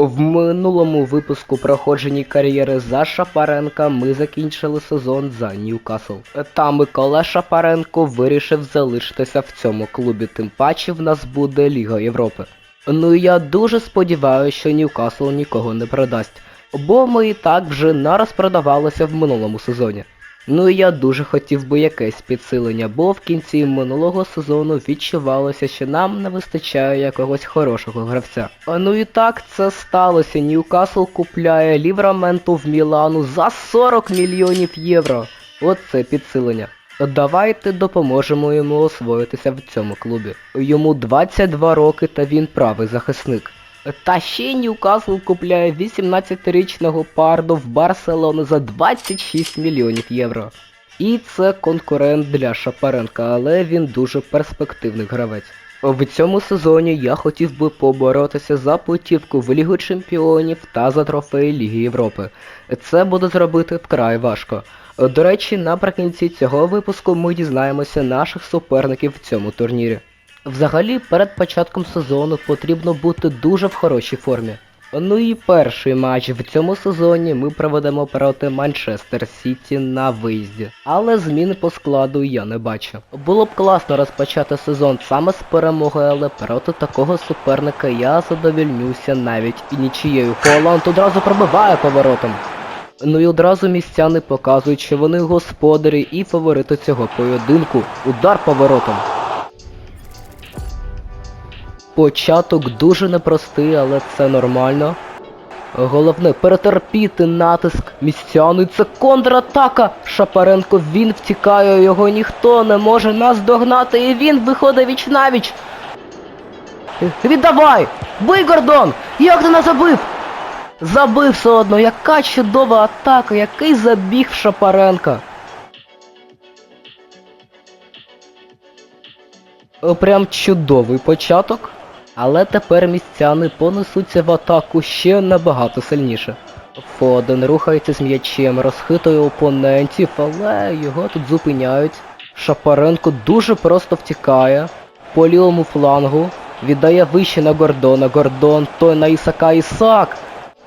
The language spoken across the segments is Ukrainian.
В минулому випуску проходженні кар'єри за Шапаренка ми закінчили сезон за Ньюкасл. Та Микола Шапаренко вирішив залишитися в цьому клубі, тим паче в нас буде Ліга Європи. Ну я дуже сподіваюся, що Ньюкасл нікого не продасть, бо ми і так вже нараз продавалися в минулому сезоні. Ну і я дуже хотів би якесь підсилення, бо в кінці минулого сезону відчувалося, що нам не вистачає якогось хорошого гравця. А ну і так це сталося. Ньюкасл купляє Лівраменту в Мілану за 40 мільйонів євро. Оце підсилення. Давайте допоможемо йому освоїтися в цьому клубі. Йому 22 роки та він правий захисник. Та ще Ньюкасл купляє 18-річного парду в Барселону за 26 мільйонів євро. І це конкурент для Шапаренка, але він дуже перспективний гравець. В цьому сезоні я хотів би поборотися за путівку в Лігу Чемпіонів та за трофей Ліги Європи. Це буде зробити вкрай важко. До речі, наприкінці цього випуску ми дізнаємося наших суперників в цьому турнірі. Взагалі, перед початком сезону потрібно бути дуже в хорошій формі. Ну і перший матч в цьому сезоні ми проведемо проти Манчестер Сіті на виїзді. Але змін по складу я не бачу. Було б класно розпочати сезон саме з перемоги, але проти такого суперника я задовільнюся навіть і нічією. Холланд одразу пробиває поворотом. Ну і одразу містяни показують, що вони господарі і фаворити цього поєдинку. Удар поворотом. Початок дуже непростий, але це нормально. Головне перетерпіти натиск. Містяни це контратака. Шапаренко він втікає, його ніхто не може наздогнати, і він виходить віч навіч. Віддавай! Бий, Гордон! Як ти не забив? Забив все одно, яка чудова атака, який забіг в Шапаренка. Прям чудовий початок. Але тепер містяни понесуться в атаку ще набагато сильніше. Фоден рухається з м'ячем, розхитує опонентів, але його тут зупиняють. Шапаренко дуже просто втікає по лівому флангу, віддає вище на Гордона. Гордон той на Ісака Ісак.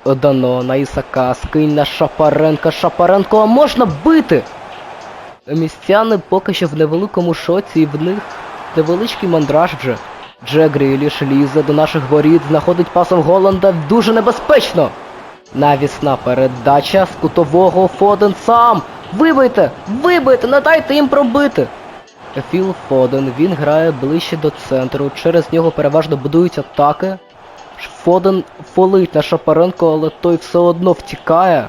Дано на Ісака, скинь на Шапаренка. Шапаренко, а можна бити! Містяни поки що в невеликому шоці і в них невеличкий мандраж вже. Джек Гріліш лізе до наших воріт, знаходить пасом Голланда дуже небезпечно. Навісна передача з кутового Фоден сам. Вибийте! Вибийте! Не дайте їм пробити! Філ Фоден, він грає ближче до центру, через нього переважно будують атаки. Фоден фолить на Шапаренко, але той все одно втікає.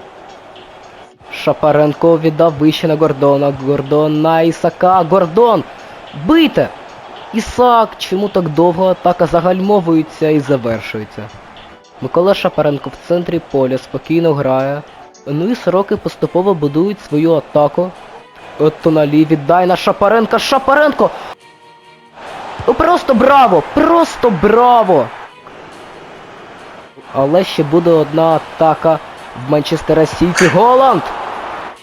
Шапаренко віддав вище на Гордона. Гордон на Ісака. Гордон! Бийте! Ісак, чому так довго атака загальмовується і завершується? Микола Шапаренко в центрі поля спокійно грає. Ну і сороки поступово будують свою атаку. От Тоналі віддай на Шапаренка. Шапаренко! Ну, Просто браво! Просто браво! Але ще буде одна атака в Манчестера Сіті. Голланд!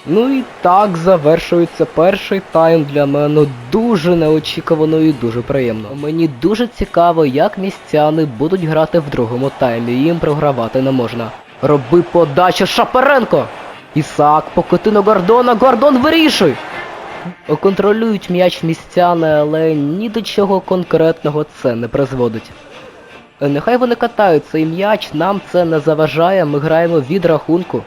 Ну і так завершується перший тайм для мене дуже неочікувано і дуже приємно. Мені дуже цікаво, як містяни будуть грати в другому таймі, їм програвати не можна. Роби подачу Шапаренко! Ісак, покоти на Гордона, Гордон вирішуй! Контролюють м'яч містяни, але ні до чого конкретного це не призводить. Нехай вони катають цей м'яч, нам це не заважає, ми граємо від рахунку.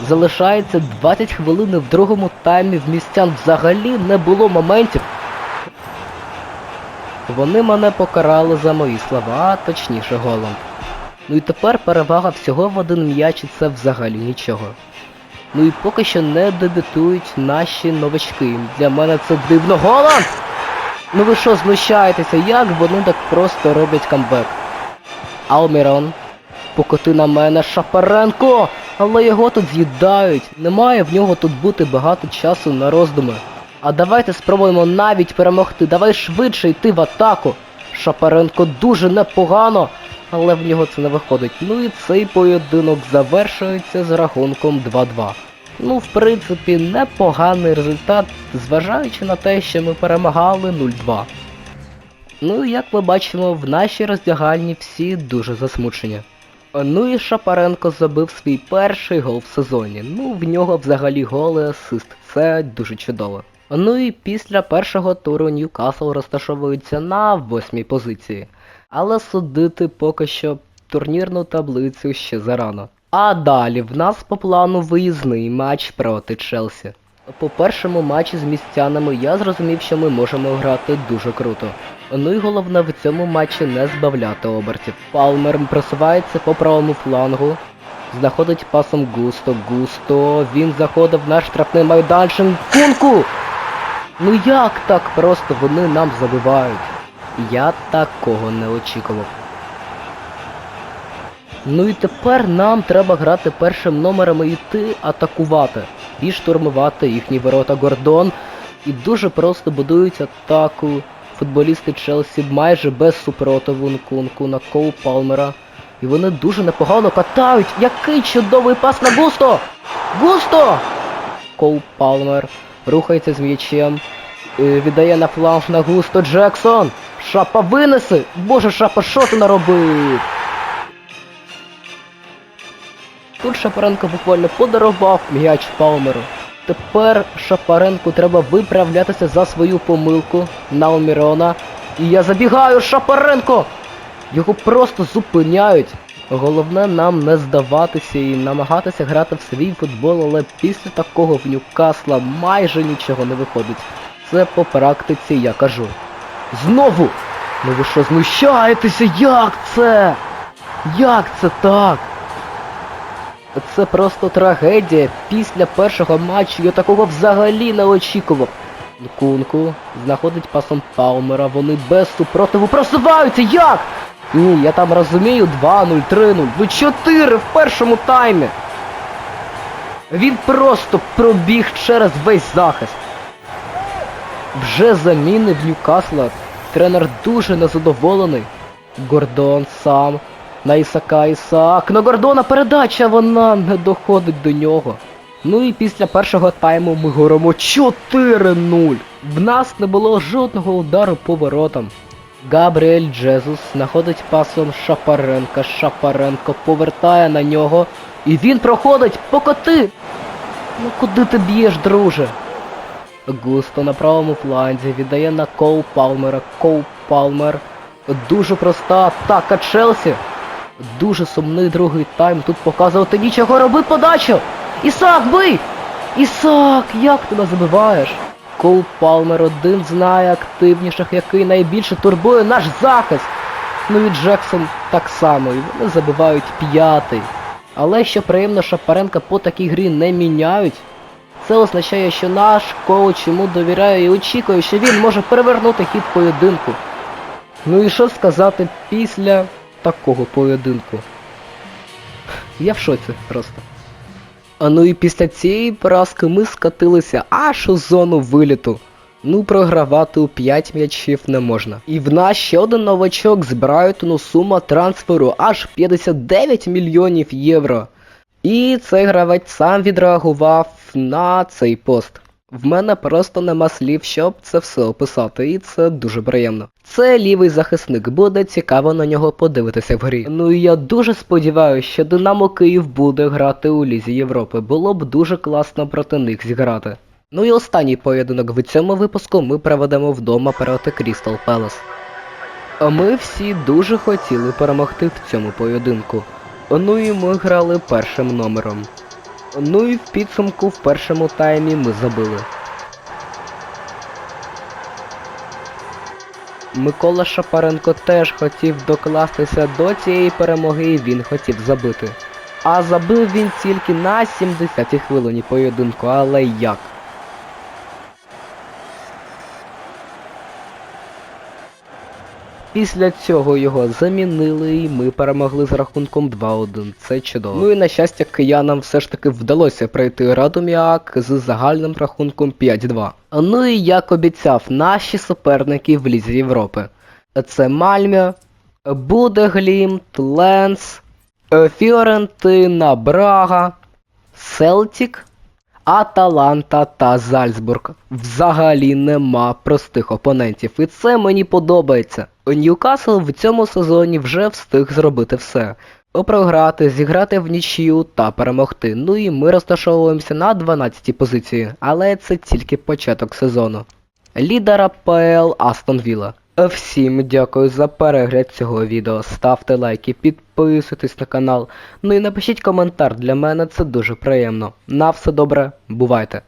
Залишається 20 хвилин в другому таймі в містян взагалі не було моментів. Вони мене покарали за мої слова, а точніше Голланд. Ну і тепер перевага всього в один м'яч і це взагалі нічого. Ну і поки що не дебютують наші новачки. Для мене це дивно. Голланд! Ну ви що, знущаєтеся, як вони так просто роблять камбек? Алмірон. Покоти на мене Шапаренко! Але його тут з'їдають. Немає в нього тут бути багато часу на роздуми. А давайте спробуємо навіть перемогти. Давай швидше йти в атаку. Шапаренко дуже непогано, але в нього це не виходить. Ну і цей поєдинок завершується з рахунком 2-2. Ну, в принципі, непоганий результат, зважаючи на те, що ми перемагали 0-2. Ну, як ми бачимо, в нашій роздягальні всі дуже засмучені. Ну і Шапаренко забив свій перший гол в сезоні. Ну, в нього взагалі гол і асист. Це дуже чудово. Ну і після першого туру Ньюкасл розташовується на восьмій позиції. Але судити поки що турнірну таблицю ще зарано. А далі в нас по плану виїзний матч проти Челсі. По першому матчі з містянами я зрозумів, що ми можемо грати дуже круто. Ну і головне в цьому матчі не збавляти обертів. Палмер просувається по правому флангу, знаходить пасом Густо, Густо, він заходив в наш штрафний майданчик. Кунку! Ну як так просто вони нам забивають? Я такого не очікував. Ну і тепер нам треба грати першим номером і йти атакувати і штурмувати їхні ворота Гордон. І дуже просто будують атаку футболісти Челсі майже без супротиву Нкунку Коу Палмера. І вони дуже непогано катають. Який чудовий пас на Густо! Густо! Коу Палмер рухається з м'ячем. е, Віддає на фланг на Густо Джексон. Шапа винеси! Боже, шапа, що ти наробив? Тут Шапаренко буквально подарував м'яч Палмеру. Тепер Шапаренку треба виправлятися за свою помилку на Омірона. І я забігаю, Шапаренко! Його просто зупиняють. Головне нам не здаватися і намагатися грати в свій футбол, але після такого в Ньюкасла майже нічого не виходить. Це по практиці я кажу. Знову! Ну ви що знущаєтеся? Як це? Як це так? Це просто трагедія. Після першого матчу я такого взагалі не очікував. Кунку знаходить пасом Палмера, вони без супротиву просуваються. Як? Ні, я там розумію 2-0, 3-0, ну 4 в першому таймі. Він просто пробіг через весь захист. Вже заміни в Ньюкасла. Тренер дуже незадоволений. Гордон сам. На Ісака Ісаак. На Гордона передача вона не доходить до нього. Ну і після першого тайму ми горимо 4-0. В нас не було жодного удару по воротам. Габріель Джезус знаходить пасом Шапаренка. Шапаренко повертає на нього. І він проходить покоти. Ну куди ти б'єш, друже? Густо на правому фланзі віддає на Коу Палмера. Коу Палмер. Дуже проста атака Челсі. Дуже сумний другий тайм. Тут показувати нічого роби подачу. Ісак, бий! Ісак, як ти нас забиваєш? Коу Палмер один з найактивніших, який найбільше турбує наш захист. Ну і Джексон так само, і вони забивають п'ятий. Але що приємно, Шапаренка по такій грі не міняють. Це означає, що наш коуч йому довіряє і очікує, що він може перевернути хід поєдинку. Ну і що сказати після такого поєдинку? Я в шоці просто. А ну і після цієї поразки ми скатилися аж у зону виліту. Ну, програвати у 5 м'ячів не можна. І в нас ще один новачок з Брайтону сума трансферу аж 59 мільйонів євро. І цей гравець сам відреагував на цей пост. В мене просто нема слів, щоб це все описати, і це дуже приємно. Це лівий захисник, буде цікаво на нього подивитися в грі. Ну і я дуже сподіваюся, що Динамо Київ буде грати у Лізі Європи. Було б дуже класно проти них зіграти. Ну і останній поєдинок в цьому випуску ми проведемо вдома проти Крістал Пелес. А ми всі дуже хотіли перемогти в цьому поєдинку. Ну і ми грали першим номером. Ну і в підсумку в першому таймі ми забили. Микола Шапаренко теж хотів докластися до цієї перемоги і він хотів забити. А забив він тільки на 70-й хвилині поєдинку, але як? Після цього його замінили і ми перемогли з рахунком 2-1. Це чудово. Ну і на щастя, киянам все ж таки вдалося пройти Радоміак з загальним рахунком 5-2. Ну і як обіцяв, наші суперники в Лізі Європи. Це Мальмя, Будеглімт, Ленс, е, Фіорентина, Брага, Селтік, Аталанта та Зальцбург. Взагалі нема простих опонентів, і це мені подобається. Ньюкасл в цьому сезоні вже встиг зробити все. Програти, зіграти в нічию та перемогти. Ну і ми розташовуємося на 12-й позиції, але це тільки початок сезону. Лідер АПЛ Астон Вілла. Всім дякую за перегляд цього відео. Ставте лайки, підписуйтесь на канал. Ну і напишіть коментар, для мене це дуже приємно. На все добре, бувайте!